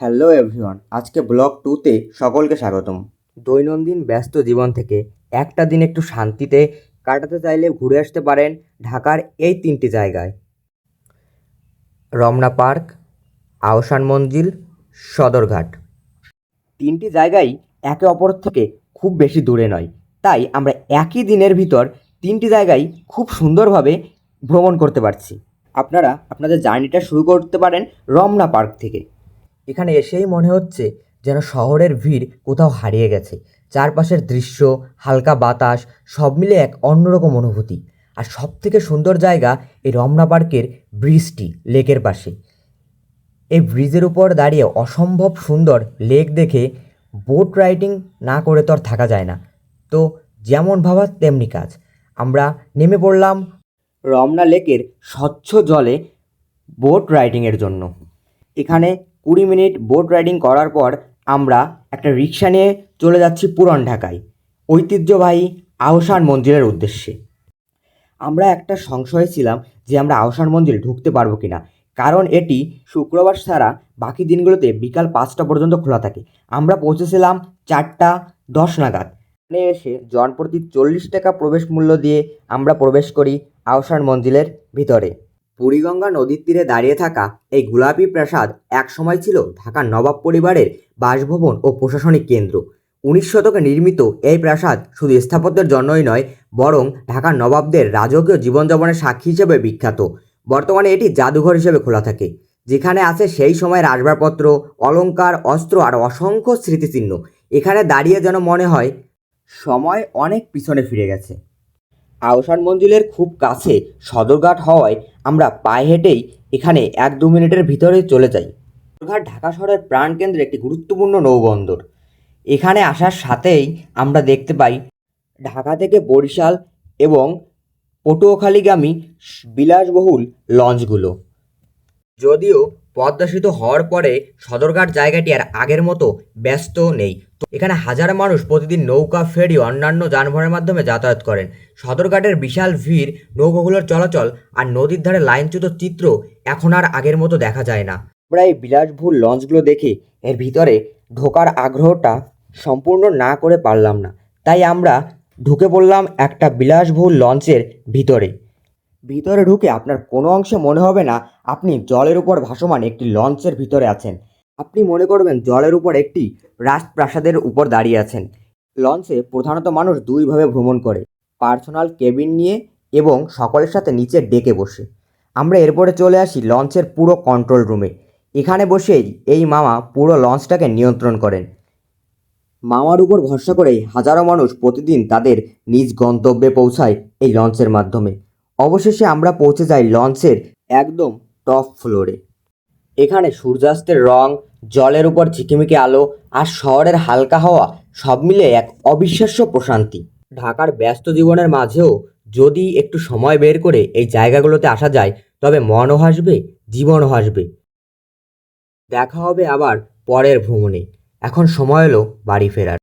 Hello everyone, আজকে blog টুতে সকলকে স্বাগতম। দৈনন্দিন ব্যস্ত জীবন থেকে একটা দিন একটু শান্তিতে কাটাতে চাইলে ঘুরে আসতে পারেন ঢাকার এই তিনটি জায়গায়। রমনা পার্ক আহসান মঞ্জিল, সদরঘাট। তিনটি জায়গায় একে অপর থেকে খুব বেশি দূরে নয়। তাই আমরা একই দিনের ভিতর তিনটি জায়গায় খুব সুন্দরভাবে ভ্রমণ করতে পারছি। আপনারা আপনাদের জার্নিটা শুরু করতে পারেন রমনা পার্ক থেকে। এখানে এসেই মনে হচ্ছে যেন শহরের ভিড় কোথাও হারিয়ে গেছে। চারপাশের দৃশ্য, হালকা বাতাস, সব মিলে এক অন্যরকম অনুভূতি। আর সব থেকে সুন্দর জায়গা এই রমনা পার্কের ব্রিজটি, লেকের পাশে। এই ব্রিজের উপর দাঁড়িয়ে অসম্ভব সুন্দর লেক দেখে বোট রাইডিং না করে তো আর থাকা যায় না। তো যেমন ভাবা তেমনি কাজ। আমরা নেমে পড়লাম রমনা লেকের স্বচ্ছ জলে বোট রাইডিংয়ের জন্য। এখানে কুড়ি মিনিট বোট রাইডিং করার পর আমরা একটা রিক্সা নিয়ে চলে যাচ্ছি পুরন ঢাকায়, ঐতিহ্যবাহী আহসান মন্দিরের উদ্দেশ্যে। আমরা একটা সংশয়ে ছিলাম যে আমরা আহসান মন্দির ঢুকতে পারব কিনা, কারণ এটি শুক্রবার ছাড়া বাকি দিনগুলোতে বিকাল পাঁচটা পর্যন্ত খোলা থাকে। আমরা পৌঁছেছিলাম চারটা দশ নাগাদ। এখানে এসে জনপ্রতি চল্লিশ টাকা প্রবেশ মূল্য দিয়ে আমরা প্রবেশ করি আহসান মন্দিরের ভিতরে। বুড়িগঙ্গা নদীর তীরে দাঁড়িয়ে থাকা এই গোলাপি প্রাসাদ একসময় ছিল ঢাকার নবাব পরিবারের বাসভবন ও প্রশাসনিক কেন্দ্র। উনিশ শতকে নির্মিত এই প্রাসাদ শুধু স্থাপত্যের জন্যই নয়, বরং ঢাকার নবাবদের রাজকীয় জীবনযাপনের সাক্ষী হিসেবে বিখ্যাত। বর্তমানে এটি জাদুঘর হিসেবে খোলা থাকে, যেখানে আছে সেই সময়ের আসবাবপত্র, অলংকার, অস্ত্র আর অসংখ্য স্মৃতিচিহ্ন। এখানে দাঁড়িয়ে যেন মনে হয়, সময় অনেক পিছনে ফিরে গেছে। আহসান মঞ্জিলের খুব কাছে সদরঘাট হওয়ায় আমরা পায়ে হেঁটেই এখানে এক দু মিনিটের ভিতরে চলে যাই। সদরঘাট ঢাকা শহরের প্রাণকেন্দ্রে একটি গুরুত্বপূর্ণ নৌবন্দর। এখানে আসার সাথেই আমরা দেখতে পাই ঢাকা থেকে বরিশাল এবং পটুয়াখালীগামী বিলাসবহুল লঞ্চগুলো। যদিও পদ্মা সেতু হওয়ার পরে সদরঘাট জায়গাটি আর আগের মতো ব্যস্ত নেই। তো এখানে হাজার মানুষ প্রতিদিন নৌকা, ফেরি, অন্যান্য যানবাহনের মাধ্যমে যাতায়াত করেন। সদরঘাটের বিশাল ভিড়, নৌকাগুলোর চলাচল আর নদীর ধারে লাইনচ্যুত চিত্র এখন আর আগের মতো দেখা যায় না। আমরা এই বিলাসবহুল লঞ্চগুলো দেখে এর ভিতরে ঢোকার আগ্রহটা সম্পূর্ণ না করে পারলাম না। তাই আমরা ঢুকে পড়লাম একটা বিলাসবহুল লঞ্চের ভিতরে। ভিতরে ঢুকে আপনার কোনো অংশে মনে হবে না আপনি জলের উপর ভাসমান একটি লঞ্চের ভিতরে আছেন। আপনি মনে করবেন জলের উপর একটি রাজপ্রাসাদের উপর দাঁড়িয়ে আছেন। লঞ্চে প্রধানত মানুষ দুইভাবে ভ্রমণ করে, পার্সোনাল কেবিন নিয়ে এবং সকলের সাথে নিচে ডেকে বসে। আমরা এরপরে চলে আসি লঞ্চের পুরো কন্ট্রোল রুমে। এখানে বসেই এই মামা পুরো লঞ্চটাকে নিয়ন্ত্রণ করেন। মামার উপর ভরসা করেই হাজারো মানুষ প্রতিদিন তাদের নিজ গন্তব্যে পৌঁছায় এই লঞ্চের মাধ্যমে। অবশেষে আমরা পৌঁছে যাই লঞ্চের একদম টপ ফ্লোরে। এখানে সূর্যাস্তের রং, জলের উপর ঝিকিমিকি আলো আর শহরের হালকা হাওয়া সব মিলে এক অবিশ্বাস্য প্রশান্তি। ঢাকার ব্যস্ত জীবনের মাঝেও যদি একটু সময় বের করে এই জায়গাগুলোতে আসা যায়, তবে মনও হাসবে, জীবনও হাসবে। দেখা হবে আবার পরের ভ্রমণে। এখন সময় এলো বাড়ি ফেরার।